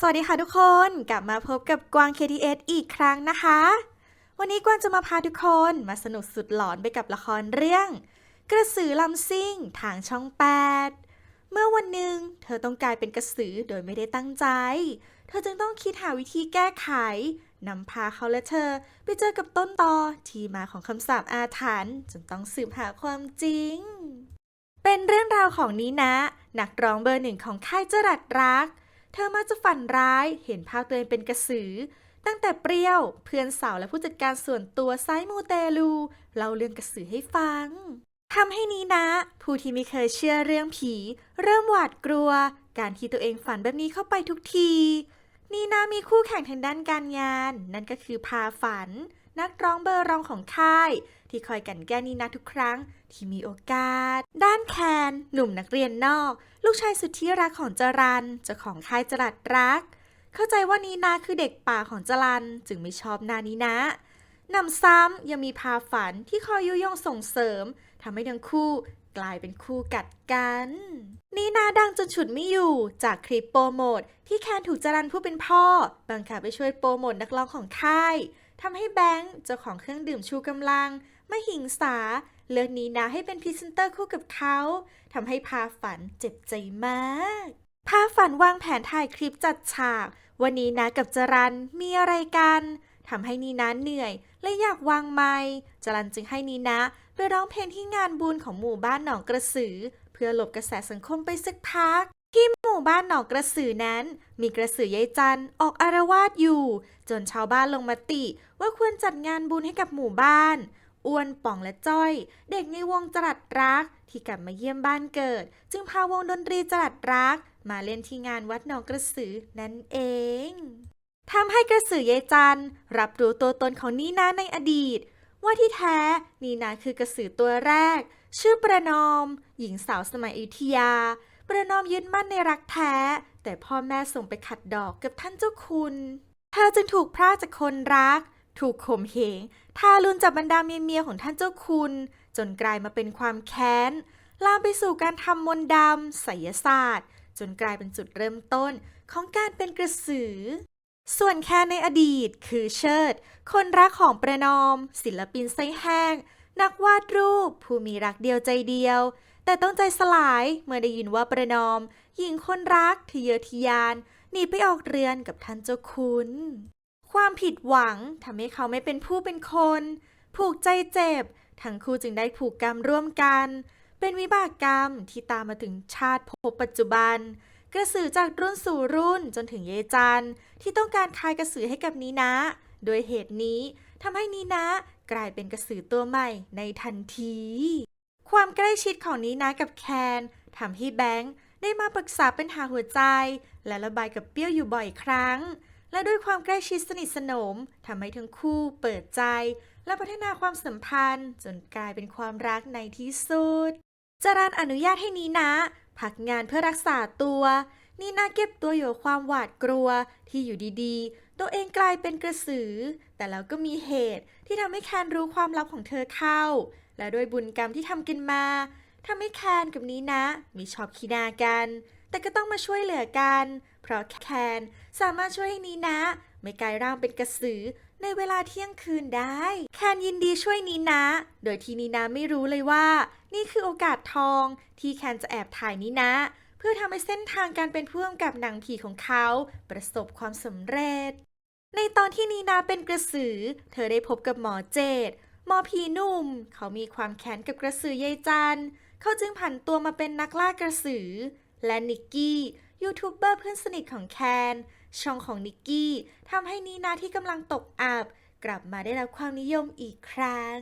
สวัสดีค่ะทุกคนกลับมาพบกับกวาง KTS อีกครั้งนะคะ วันนี้กวางจะมาพาทุกคนมาสนุกสุดหลอนไปกับละครเรื่อง กระสือลำซิ่งทางช่อง 8 เมื่อวันหนึ่งเธอต้องกลายเป็นกระสือโดยไม่ได้ตั้งใจ เธอจึงต้องคิดหาวิธีแก้ไขนำพาเขาและเธอไปเจอกับต้นตอที่มาของคำสาปอาถรรพ์จนต้องสืบหาความจริง เป็นเรื่องราวของนีนะนักร้องเบอร์หนึ่งของค่ายจรัสรัก เธอมักจะฝันร้ายเห็นภาพตัวเองเป็นกระสือ ตั้งแต่เปรี้ยวเพื่อนสาวและผู้จัดการส่วนตัวไซมูเตลูเล่าเรื่องกระสือให้ฟังทำให้นีนะ ผู้ที่ไม่เคยเชื่อเรื่องผี เริ่มหวาดกลัว การที่ตัวเองฝันแบบนี้เข้าไปทุกทีนีนามีคู่แข่งทางด้านการงาน นั่นก็คือพาฝัน นักร้องเบอร์รองของค่าย ที่คอยกันแกล้งนีนาทุกครั้งที่มีโอกาส ด้านแคน หนุ่มนักเรียนนอก ลูกชายสุดที่รักของจรันเจ้าของค่ายจรัสรัก เข้าใจว่านีนาคือเด็กป่าของจรันจึงไม่ชอบนานีนะนำซ้ำยังมีพาฝันที่คอยยุยงส่งเสริมทำให้ทั้งคู่กลายเป็นคู่กัดกัน นีนาดังจนฉุดไม่อยู่จากคลิปโปรโมทที่แคนถูกจรันผู้เป็นพ่อ บังคับไปช่วยโปรโมทนักร้องของค่ายทำให้แบงค์เจ้าของเครื่องดื่มชูกำลัง ม่หิงสา เลือกนีนาให้เป็นพรีเซนเตอร์คู่กับเขาทำให้พาฝันเจ็บใจมากพาฝันวางแผนถ่ายคลิปจัดฉาก วันนี้นะกับจรันมีอะไรกันทำให้นีนาเหนื่อย และอยากวางไมค์จรันจึงให้นีนาไปร้องเพลงที่งานบุญของหมู่บ้านหนองกระสือ เพื่อหลบกระแสสังคมไปสักพัก ที่หมู่บ้านหนองกระสือนั้น มีกระสือยายจันออกอารวาสอยู่ จนชาวบ้านลงมติว่าควรจัดงานบุญให้กับหมู่บ้าน อ้วนป่องและจ้อย เด็กในวงจรัสรัก ที่กลับมาเยี่ยมบ้านเกิด จึงพาวงดนตรีจรัสรัก มาเล่นที่งานวัดหนองกระสือนั่นเองทำให้กระสือยายจันรับรู้ตัวตนของนีนาในอดีต ว่าที่แท้นีนาคือกระสือตัวแรก ชื่อประนอม หญิงสาวสมัยอยุธยา ประนอมยึดมั่นในรักแท้ แต่พ่อแม่ส่งไปขัดดอกกับท่านเจ้าคุณ เธอจึงถูกพรากจากคนรัก ถูกข่มเหงทารุณจากบรรดาเมียๆของท่านเจ้าคุณ จนกลายมาเป็นความแค้น ลามไปสู่การทำมนต์ดำไสยศาสตร์ จนกลายเป็นจุดเริ่มต้นของการเป็นกระสือ ส่วนแค่ในอดีตคือเชิด คนรักของประนอม ศิลปินไส้แห้ง นักวาดรูป ผู้มีรักเดียวใจเดียว แต่ต้องใจสลายเมื่อได้ยินว่าประนอม หญิงคนรักทะเยอทะยานหนีไปออกเรือนกับท่านเจ้าคุณ ความผิดหวังทำให้เขาไม่เป็นผู้เป็นคน ผูกใจเจ็บ ทั้งคู่จึงได้ผูกกรรมร่วมกัน เป็นวิบากกรรมที่ตามมาถึงชาติภพปัจจุบัน กระสือจากรุ่นสู่รุ่นจนถึงเยจันที่ต้องการคายกระสือให้กับนีนะ โดยเหตุนี้ทำให้นีนะกลายเป็นกระสือตัวใหม่ในทันที ความใกล้ชิดของนีนะกับแคนทำให้แบงค์ได้มาปรึกษาปัญหาหัวใจ และระบายกับเปี้ยวอยู่บ่อยครั้ง และด้วยความใกล้ชิดสนิทสนมทำให้ทั้งคู่เปิดใจ และพัฒนาความสัมพันธ์ จนกลายเป็นความรักในที่สุดจารันอนุญาตให้นีนะพักงานเพื่อรักษาตัวนีนาเก็บตัวอยู่ความหวาดกลัวที่อยู่ดีๆ ตัวเองกลายเป็นกระสือ แต่แล้วก็มีเหตุที่ทำให้แคนรู้ความลับของเธอเข้า และด้วยบุญกรรมที่ทำกันมาทำให้แคนกับนีนะมีชอบคีนากัน แต่ก็ต้องมาช่วยเหลือกัน เพราะแคนสามารถช่วยนีนะ ไม่กลายร่างเป็นกระสือในเวลาเที่ยงคืนได้ แคนยินดีช่วยนีนะ โดยที่นีนะไม่รู้เลยว่า นี่คือโอกาสทองที่แคนจะแอบถ่ายนีนะ เพื่อทำให้เส้นทางการเป็นผู้กำกับหนังผีของเขา ประสบความสำเร็จ ในตอนที่นีนาเป็นกระสือ เธอได้พบกับหมอเจดหมอผีหนุ่ม เขามีความแค้นกับกระสือยายจันเขาจึงผันตัวมาเป็นนักล่ากระสือ และนิกกี้ยูทูบเบอร์เพื่อนสนิทของแคนช่องของนิกกี้ทำให้นีนาที่กำลังตกอับกลับมาได้รับความนิยมอีกครั้ง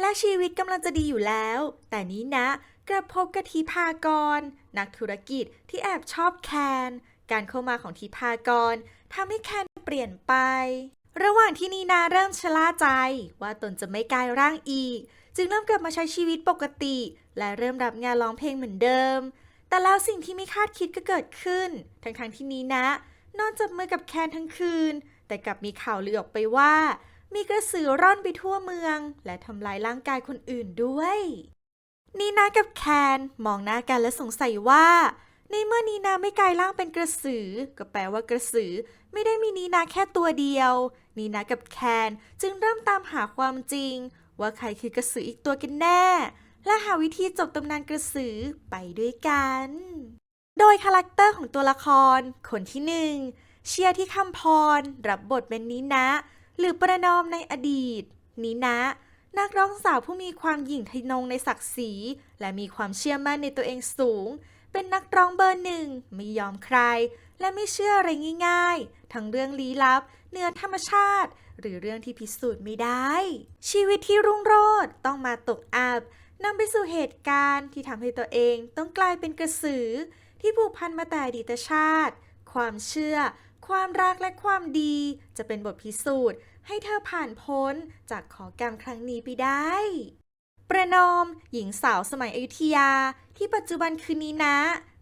และชีวิตกำลังจะดีอยู่แล้ว แต่นี้นะกลับพบกับทีพากร นักธุรกิจที่แอบชอบแคน การเข้ามาของทีพากรทำให้แคนเปลี่ยนไป ระหว่างที่นีนาเริ่มชะล่าใจ ว่าตนจะไม่กลายร่างอีก จึงเริ่มกลับมาใช้ชีวิตปกติ และเริ่มรับงานร้องเพลงเหมือนเดิม แต่แล้วสิ่งที่ไม่คาดคิดก็เกิดขึ้น ทั้งๆที่นีนะ นอนจับมือกับแคนทั้งคืน แต่กลับมีข่าวลือออกไปว่า มีกระสือร่อนไปทั่วเมือง และทำลายร่างกายคนอื่นด้วย นีนากับแคนมองหน้ากันและสงสัยว่า ในเมื่อนีนาไม่กลายร่างเป็นกระสือ ก็แปลว่ากระสือไม่ได้มีนีนาแค่ตัวเดียว นีนากับแคนจึงเริ่มตามหาความจริง ว่าใครคือกระสืออีกตัวกันแน่ และหาวิธีจบตำนานกระสือไปด้วยกัน โดยคาแรคเตอร์ของตัวละคร คนที่หนึ่งเชียร์ที่คำพร รับบทเป็นนินะ หรือประนอมในอดีต นินะ นักร้องสาวผู้มีความหยิ่งทะนงในศักดิ์ศรี และมีความเชื่อมั่นในตัวเองสูง เป็นนักร้องเบอร์หนึ่งไม่ยอมใคร และไม่เชื่ออะไรง่าย ๆ ทั้งเรื่องลี้ลับเหนือธรรมชาติ หรือเรื่องที่พิสูจน์ไม่ได้ ชีวิตที่รุ่งโรจน์ต้องมาตกอับ นำไปสู่เหตุการณ์ที่ทำให้ตัวเองต้องกลายเป็นกระสือ ที่ผูกพันมาแต่อดีตชาติ ความเชื่อ ความรักและความดี จะเป็นบทพิสูจน์ ให้เธอผ่านพ้นจากขอกรรมครั้งนี้ไปได้ ประนอม หญิงสาวสมัยอยุธยา ที่ปัจจุบันคือนีนะ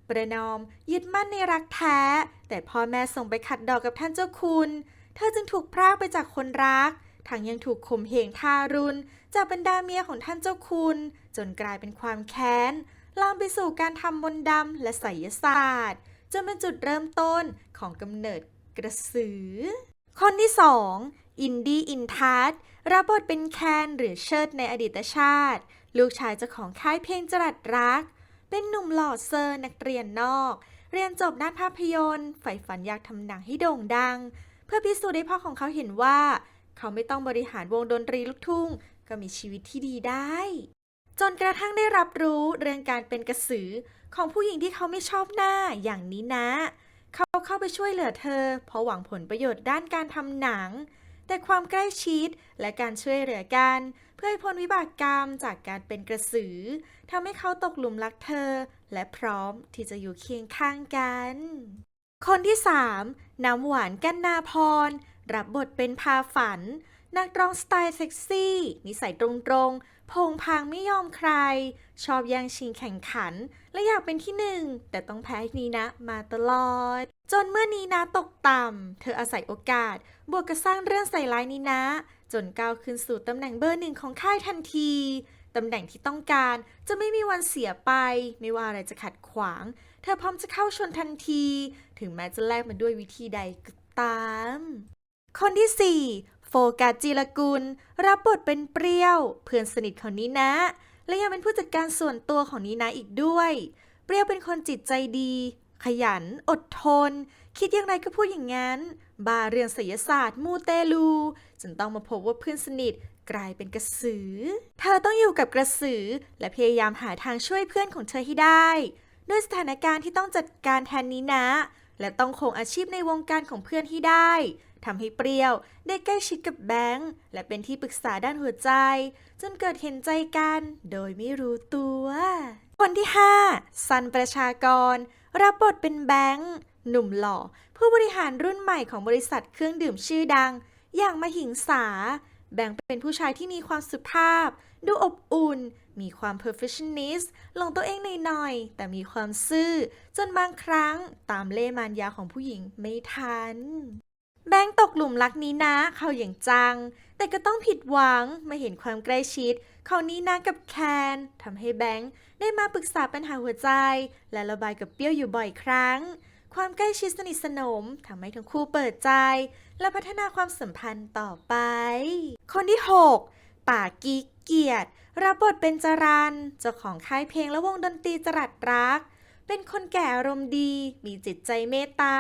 ประนอมยึดมั่นในรักแท้ แต่พ่อแม่ส่งไปขัดดอกกับท่านเจ้าคุณ เธอจึงถูกพรากไปจากคนรักทั้งยังถูกข่มเหงทารุณ จากบรรดาเมียของท่านเจ้าคุณ จนกลายเป็นความแค้น ลามไปสู่การทำมนต์ดำและไสยศาสตร์ จนเป็นจุดเริ่มต้นของกำเนิดกระสือ คนที่สองอินดี้อินทัศรับบทเป็นแคนหรือเชิดในอดีตชาติ ลูกชายเจ้าของค่ายเพลงจรัสรัก เป็นหนุ่มหล่อเซอร์นักเรียนนอก เรียนจบด้านภาพยนตร์ใฝ่ฝันอยากทำหนังให้โด่งดัง เพื่อพิสูจน์ให้พ่อของเขาเห็นว่า เขาไม่ต้องบริหารวงดนตรีลูกทุ่ง ก็มีชีวิตที่ดีได้ จนกระทั่งได้รับรู้เรื่องการเป็นกระสือของผู้หญิงที่เขาไม่ชอบหน้าอย่างนี้นะ เขาเข้าไปช่วยเหลือเธอ เพราะหวังผลประโยชน์ด้านการทำหนัง แต่ความใกล้ชิดและการช่วยเหลือกัน เพื่อให้พ้นวิบากกรรมจากการเป็นกระสือทำให้เขาตกหลุมรักเธอ และพร้อมที่จะอยู่เคียงข้างกัน คนที่ 3 น้ำหวานกันนาพร รับบทเป็นพาฝัน นักร้องสไตล์เซ็กซี่ นิสัยตรงๆ พงพางไม่ยอมใคร ชอบแย่งชิงแข่งขัน และอยากเป็นที่หนึ่ง แต่ต้องแพ้นีนะมาตลอด จนเมื่อนีนะตกต่ำ เธออาศัยโอกาส บวกกับสร้างเรื่องใส่ร้ายนีนะ จนก้าวขึ้นสู่ตำแหน่งเบอร์หนึ่งของค่ายทันที ตำแหน่งที่ต้องการจะไม่มีวันเสียไป ไม่ว่าอะไรจะขัดขวาง เธอพร้อมจะเข้าชนทันที ถึงแม้จะแลกมาด้วยวิธีใดก็ตาม คนที่ 4 โฟกัสจีรกุล รับบทเป็นเปรี้ยว เพื่อนสนิทของนีนะ และยังเป็นผู้จัดการส่วนตัวของนีนะอีกด้วย เปรี้ยวเป็นคนจิตใจดี ขยัน อดทน คิดอย่างไรก็พูดอย่างนั้น บาเรื่องศิลศาสตร์มูเตลูจนต้องมาพบว่าเพื่อนสนิทกลายเป็นกระสือ เธอต้องอยู่กับกระสือ และพยายามหาทางช่วยเพื่อนของเธอให้ได้ ด้วยสถานการณ์ที่ต้องจัดการแทนนี้นะ และต้องคงอาชีพในวงการของเพื่อนที่ได้ ทำให้เปรี้ยวได้ใกล้ชิดกับแบงค์และเป็นที่ปรึกษาด้านหัวใจ จนเกิดเห็นใจกันโดยไม่รู้ตัว คนที่ 5 ซันประชากร รับบทเป็นแบงค์หนุ่มหล่อ ผู้บริหารรุ่นใหม่ของบริษัทเครื่องดื่มชื่อดัง อย่างมหิงสา แบงค์เป็นผู้ชายที่มีความสุภาพ ดูอบอุ่น มีความ perfectionist หลงตัวเองหน่อยๆ แต่มีความซื่อ จนบางครั้งตามเล่มารยาของผู้หญิงไม่ทัน แบงค์ตกหลุมรักนี้นะ เขาอย่างจัง แต่ก็ต้องผิดหวังมื่เห็นความใกล้ชิดของนี้นะกับแคนทำให้แบงค์ได้มาปรึกษาปัญหาหัวใจ และระบายกับเปรี้ยวอยู่บ่อยครั้ง ความใกล้ชิดสนิทสนมทำให้ทั้งคู่เปิดใจ และพัฒนาความสัมพันธ์ต่อไป คนที่ 6 ป่ากีเกียรติรับบทเป็นจรันเจ้าของค่ายเพลงและวงดนตรีจรัสรัก เป็นคนแก่อารมณ์ดี มีจิตใจเมตตา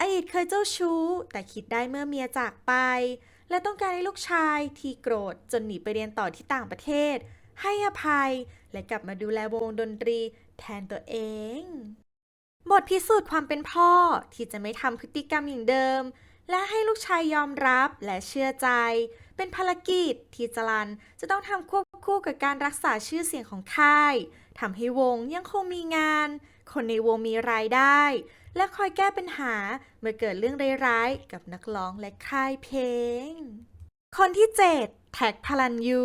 อดีตเคยเจ้าชู้ แต่คิดได้เมื่อเมียจากไป และต้องการให้ลูกชายที่โกรธจนหนีไปเรียนต่อที่ต่างประเทศ ให้อภัย และกลับมาดูแลวงดนตรีแทนตัวเอง บทพิสูจน์ความเป็นพ่อที่จะไม่ทำพฤติกรรมอย่างเดิม และให้ลูกชายยอมรับและเชื่อใจ เป็นภารกิจที่จรันจะต้องทำควบคู่กับการรักษาชื่อเสียงของค่ายทำให้วงยังคงมีงาน คนในวงมีรายได้ และคอยแก้ปัญหาเมื่อเกิดเรื่องร้ายๆกับนักร้องและค่ายเพลง คนที่7แท็กพลันยู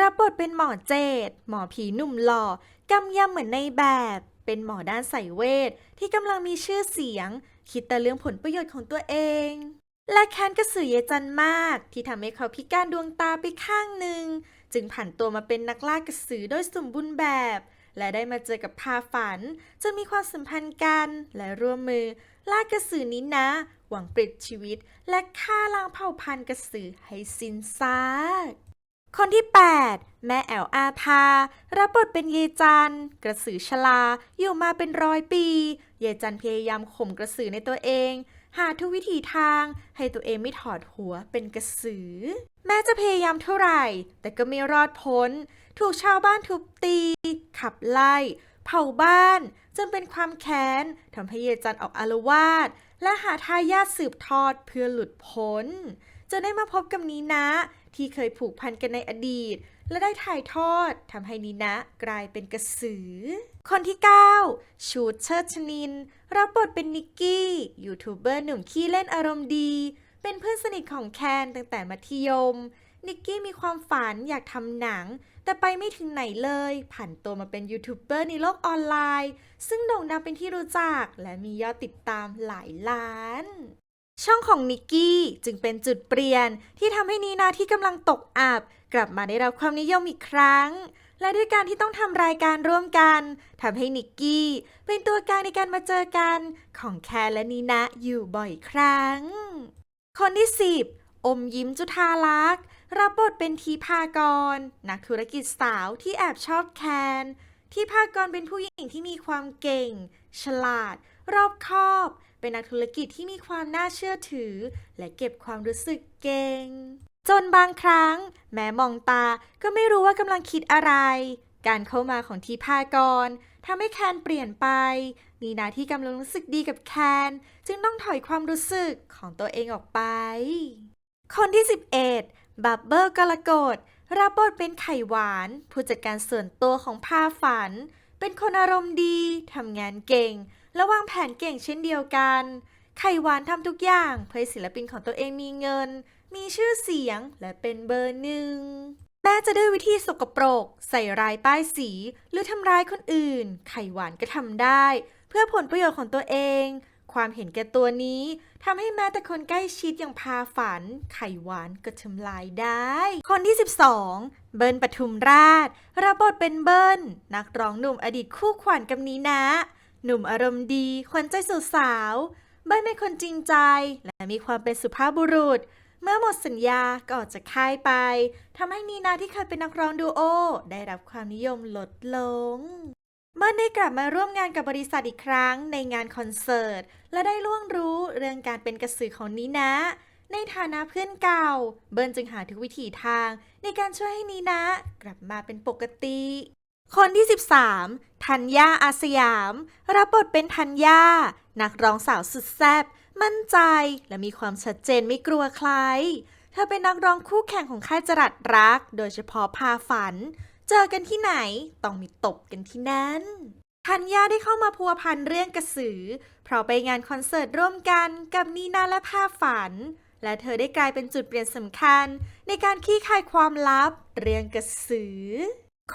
รับบทเป็นหมอเจดหมอผีหนุ่มหล่อกำยำเหมือนในแบบ เป็นหมอด้านสายเวท ที่กำลังมีชื่อเสียง คิดแต่เรื่องผลประโยชน์ของตัวเอง และแค้นกระสือเยจันมาก ที่ทำให้เขาพิการดวงตาไปข้างหนึ่ง จึงผันตัวมาเป็นนักล่ากระสือโดยสมบูรณ์แบบ และได้มาเจอกับพาฝันจนมีความสัมพันธ์กันและร่วมมือล่ากระสือนี้นะ หวังปลิดชีวิต และฆ่าล้างเผ่าพันธุ์กระสือให้สิ้นซาก คนที่ 8 แม่แอลอาภารับบทเป็นเยจัน กระสือชลา อยู่มาเป็นร้อยปี เยจันพยายามข่มกระสือในตัวเอง หาทุกวิถีทางให้ตัวเองไม่ถอดหัวเป็นกระสือ แม้จะพยายามเท่าไหร่ แต่ก็ไม่รอดพ้น ถูกชาวบ้านทุบตี ขับไล่ เผาบ้าน จนเป็นความแค้นทำให้เยจันออกอารวาสและหาทายาทสืบทอดเพื่อหลุดพ้นจะได้มาพบกับนีนะ ที่เคยผูกพันกันในอดีต และได้ถ่ายทอดทำให้นีนะกลายเป็นกระสือ คนที่ 9 ชูดเชิดชนิน รับบทเป็นนิกกี้ ยูทูบเบอร์หนุ่มขี้เล่นอารมณ์ดี เป็นเพื่อนสนิทของแคนตั้งแต่มัธยม นิกกี้มีความฝันอยากทำหนัง แต่ไปไม่ถึงไหนเลย ผ่านตัวมาเป็นยูทูบเบอร์ในโลกออนไลน์ ซึ่งโด่งดังเป็นที่รู้จัก และมียอดติดตามหลายล้าน ช่องของนิกกี้จึงเป็นจุดเปลี่ยนที่ทำให้นีนาที่กำลังตกอับกลับมาได้รับความนิยมอีกครั้ง และด้วยการที่ต้องทำรายการร่วมกันทำให้นิกกี้เป็นตัวกลางในการมาเจอกันของแคร์และนีนาอยู่บ่อยครั้ง คนที่ 10 อมยิ้มจุธาลักษ์รับบทเป็นทีพากร นักธุรกิจสาวที่แอบชอบแคนทีพากรเป็นผู้หญิงที่มีความเก่ง ฉลาด รอบคอบ เป็นนักธุรกิจที่มีความน่าเชื่อถือ และเก็บความรู้สึกเก่ง จนบางครั้ง แม้มองตาก็ไม่รู้ว่ากำลังคิดอะไร การเข้ามาของทีพากรทำให้แคนเปลี่ยนไป นีนาที่กำลังรู้สึกดีกับแคน จึงต้องถอยความรู้สึกของตัวเองออกไป คนที่ 11 บับเบิลกรกฎรับบทเป็นไข่หวาน ผู้จัดการส่วนตัวของพาฝัน เป็นคนอารมณ์ดี ทำงานเก่ง และวางแผนเก่งเช่นเดียวกัน ไข่หวานทำทุกอย่างเพื่อศิลปินของตัวเองมีเงิน มีชื่อเสียงและเป็นเบอร์หนึ่งแม้จะด้วยวิธีสกปรก ใส่ร้ายป้ายสี หรือทำร้ายคนอื่น ไข่หวานก็ทำได้ เพื่อผลประโยชน์ของตัวเอง ความเห็นแก่ตัวนี้ทำให้แม้แต่คนใกล้ชิดอย่างพาฝัน ไข่หวานก็ทำลายได้ คนที่ 12 เบิร์นปทุมราช รับบทเป็นเบิร์นนักร้องหนุ่มอดีตคู่ขวัญกับนีนะ หนุ่มอารมณ์ดีขวัญใจสาวๆเบิร์นเป็นคนจริงใจ และมีความเป็นสุภาพบุรุษ เมื่อหมดสัญญาก็ออกจากค่ายไปทำให้นีนาที่เคยเป็นนักร้องดูโอ ได้รับความนิยมลดลง เมื่อได้กลับมาร่วมงานกับบริษัทอีกครั้งในงานคอนเสิร์ต และได้ล่วงรู้เรื่องการเป็นกระสือของนีนะในฐานะเพื่อนเก่า เบิร์นจึงหาทุกวิถีทางในการช่วยให้นีนะกลับมาเป็นปกติ คนที่ 13ธัญญาอาสยาม รับบทเป็นธัญญา นักร้องสาวสุดแซ่บมั่นใจและมีความชัดเจนไม่กลัวใคร เธอเป็นนักร้องคู่แข่งของค่ายจรัสรัก โดยเฉพาะพาฝัน เจอกันที่ไหนต้องมีตบกันที่นั่นธัญญาได้เข้ามาพัวพันเรื่องกระสือ เพราะไปงานคอนเสิร์ตร่วมกันกับนีนาและพาฝัน และเธอได้กลายเป็นจุดเปลี่ยนสำคัญ ในการคลี่คายความลับ เรื่องกระสือ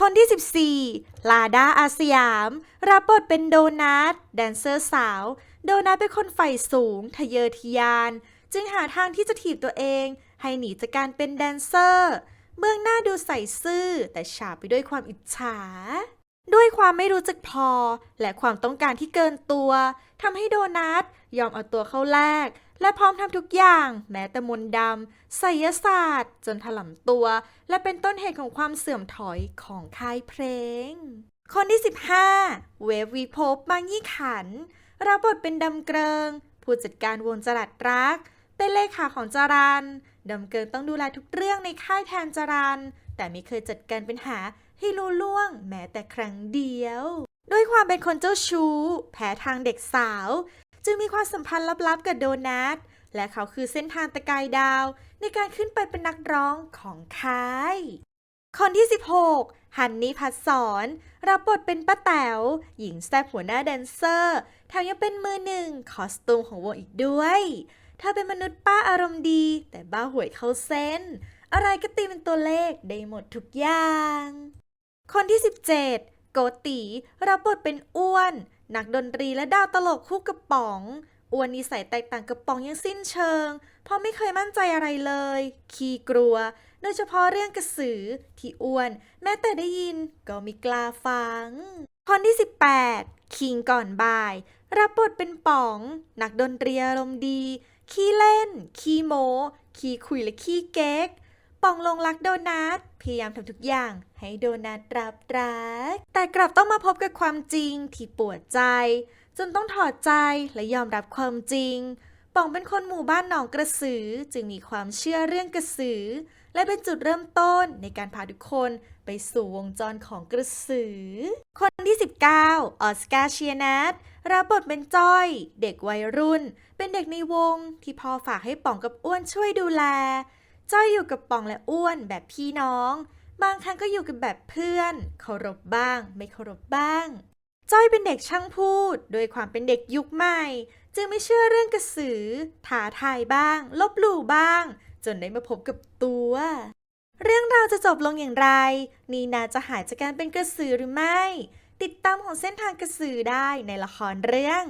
คนที่ 14 ลาดาอาสยาม รับบทเป็นโดนัทแดนเซอร์สาว โดนัทเป็นคนใฝ่สูง ทะเยอทะยาน จึงหาทางที่จะถีบตัวเอง ให้หนีจากการเป็นแดนเซอร์ เบื้องหน้าดูใส่ซื่อ แต่ฉาบไปด้วยความอิจฉา ด้วยความไม่รู้จักพอ และความต้องการที่เกินตัวทำให้โดนัทยอมเอาตัวเข้าแลก และพร้อมทำทุกอย่าง แม้แต่มนต์ดำไสยศาสตร์ จนถล่มตัว และเป็นต้นเหตุของความเสื่อมถอยของค่ายเพลง คนที่ 15 เวฟวีพบางยี่ขันรับบทเป็นดำเกริง ผู้จัดการวงจรัสรัก เป็นเลขาของจรันดำเกิงต้องดูแลทุกเรื่องในค่ายแทนจรันแต่ไม่เคยจัดการปัญหาให้รู้ล่วง แม้แต่ครั้งเดียว ด้วยความเป็นคนเจ้าชู้ แพ้ทางเด็กสาว จึงมีความสัมพันธ์ลับๆกับโดนัท และเขาคือเส้นทางตะกายดาว ในการขึ้นไปเป็นนักร้องของค่าย คนที่ 16ฮันนี่พัดสอน รับบทเป็นป้าแต๋วหญิงแซ่บหัวหน้าแดนเซอร์แถมยังเป็นมือหนึ่งคอสตูมของวงอีกด้วย เธอเป็นมนุษย์ป้าอารมณ์ดี แต่บ้าหวยเข้าเส้น อะไรก็ตีเป็นตัวเลขได้หมดทุกอย่าง คนที่ 17 โกตีรับบทเป็นอ้วน นักดนตรีและดาวตลกคู่กับป๋องอ้วนนิสัยแตกต่างกับป๋องยังสิ้นเชิง เพราะไม่เคยมั่นใจอะไรเลย ขี้กลัว โดยเฉพาะเรื่องกระสือ ที่อ้วน แม้แต่ได้ยินก็ไม่กล้าฟัง คนที่ 18 คิงก่อนบ่าย รับบทเป็นป๋อง นักดนตรีอารมณ์ดี ขี้เล่น ขี้โม ขี้คุยและขี้เก๊ก องลงรักโดนัทพยายามทำทุกอย่างให้โดนัทรับรัก แต่กลับต้องมาพบกับความจริงที่ปวดใจ จนต้องถอดใจและยอมรับความจริงปองเป็นคนหมู่บ้านหนองกระสือจึงมีความเชื่อเรื่องกระสือ และเป็นจุดเริ่มต้นในการพาทุกคนไปสู่วงจรของกระสือ คนที่ 19 ออสการ์เชียนัทรับบทเป็นจ้อย เด็กวัยรุ่น เป็นเด็กในวงที่พ่อฝากให้ป่องกับอ้วนช่วยดูแล จ้อยอยู่กับป่องและอ้วนแบบพี่น้อง บางครั้งก็อยู่กันแบบเพื่อน เคารพบ้าง ไม่เคารพบ้างจ้อยเป็นเด็กช่างพูด โดยความเป็นเด็กยุคใหม่ จึงไม่เชื่อเรื่องกระสือท้าทายบ้าง ลบหลู่บ้าง จนได้มาพบกับตัว เรื่องราวจะจบลงอย่างไร นีนาจะหายจากการเป็นกระสือหรือไม่ ติดตามของเส้นทางกระสือได้ในละครเรื่อง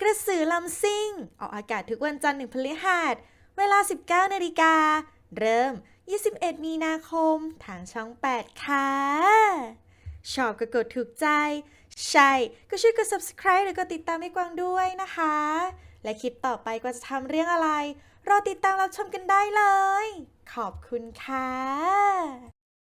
กระสือลำซิ่ง ออกอากาศทุกวันจันทร์ถึงพฤหัสเวลา 19นาฬิกา เริ่ม 21 มีนาคม ทางช่อง 8 ค่ะ ชอบก็กดถูกใจ ใช่ ก็ช่วยกด subscribe หรือกดติดตามให้กวางด้วยนะคะ และคลิปต่อไปกวางจะทำเรื่องอะไร รอติดตามรับชมกันได้เลย ขอบคุณค่ะ